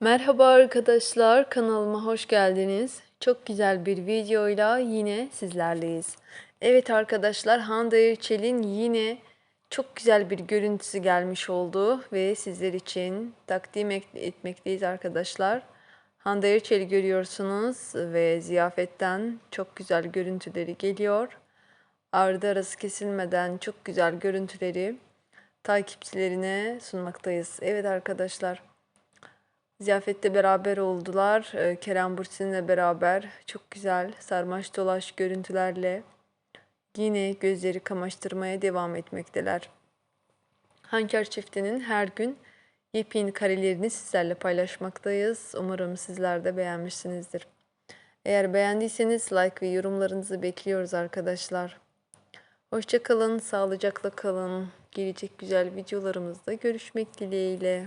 Merhaba arkadaşlar, kanalıma hoş geldiniz. Çok güzel bir videoyla yine sizlerleyiz. Evet arkadaşlar, Hande Erçel'in yine çok güzel bir görüntüsü gelmiş oldu ve sizler için takdim et- etmekteyiz arkadaşlar. Hande Erçel'i görüyorsunuz ve ziyafetten çok güzel görüntüleri geliyor. Ardı arası kesilmeden çok güzel görüntüleri takipçilerine sunmaktayız. Evet arkadaşlar. Ziyafette beraber oldular. Ee, Kerem Bürsin'le beraber çok güzel sarmaş dolaş görüntülerle yine gözleri kamaştırmaya devam etmekteler. Hanker çiftinin her gün yepyeni karelerini sizlerle paylaşmaktayız. Umarım sizler de beğenmişsinizdir. Eğer beğendiyseniz like ve yorumlarınızı bekliyoruz arkadaşlar. Hoşça kalın, sağlıcakla kalın. Gelecek güzel videolarımızda görüşmek dileğiyle.